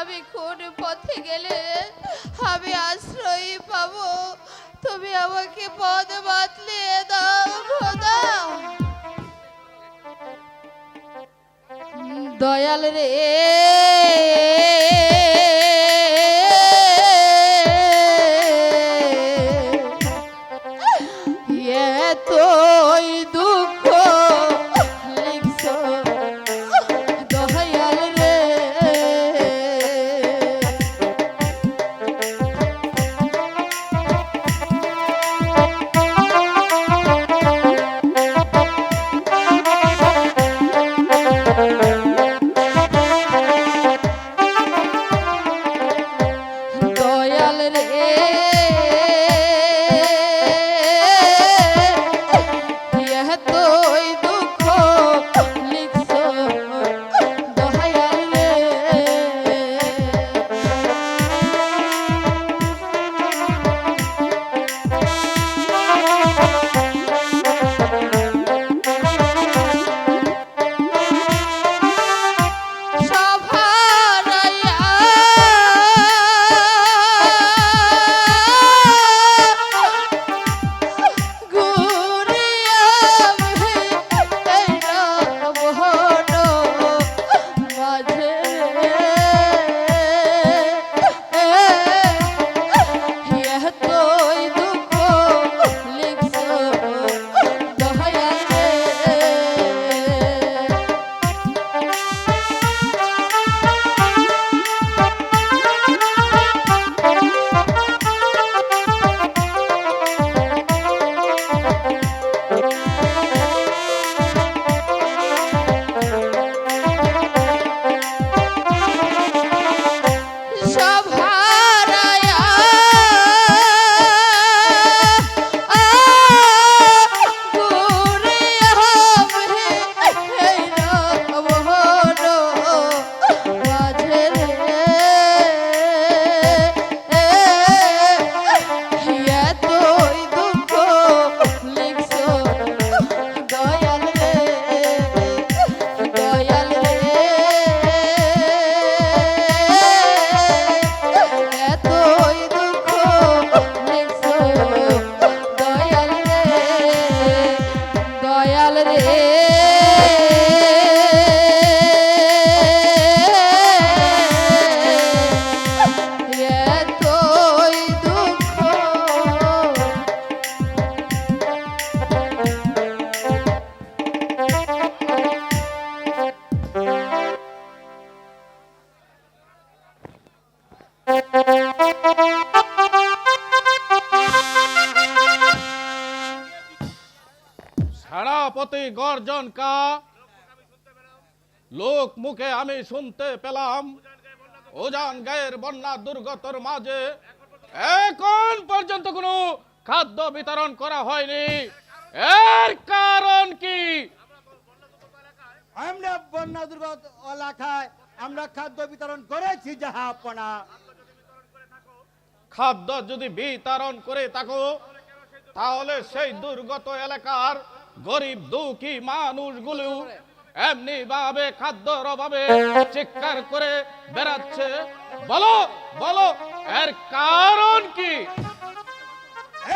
আমি কোন পথে গেলে আমি আশ্রয় পাবো? তুমি আমাকে পদ বাতলিয়ে দাও, খোদা। দয়াল রে। এতই সেনাপতি গর্জন কা। লোক মুখে আমি শুনতে পেলাম। ওজান গায়ের বন্যা দুর্গতর মাঝে এখন পর্যন্ত কোনো খাদ্য বিতরণ করা হয়নি। এর কারণ কি? আমরা বন্যা দুর্গত এলাকায় আমরা খাদ্য বিতরণ করেছি জাহাপনা খাদ্য যদি বিতরণ করে থাকো তাহলে সেই দুর্গত এলাকার গরিব দুঃখী মানুষগুলো এমনি ভাবে খাদ্যর অভাবে চিৎকার করে বেড়াচ্ছে। বলো বলো এর কারণ কি?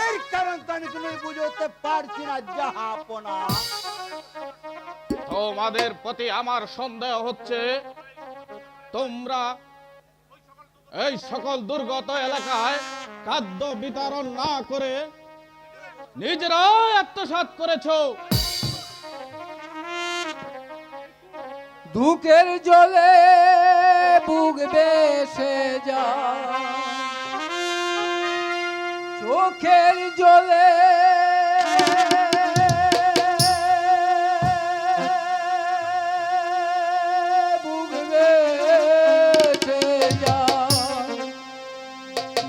এর কারণ তো আমি তুমি বুঝতে পারছি না জাহাপনা তোমাদের প্রতি আমার সন্দেহ হচ্ছে তোমরা এই সকল দুর্গত এলাকায় খাদ্য বিতরণ না করে নিজেরাও আত্মসাৎ করেছ। দুঃখের জলে বুক বেসে যা চোখের জলে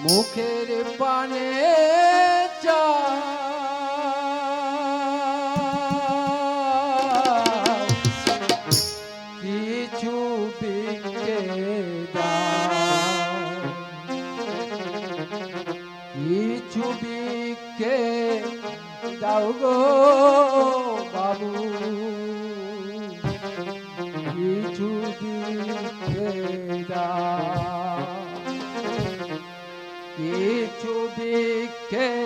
মুখের পানে গো বাবু। কিছু দাও। কিছু বাবা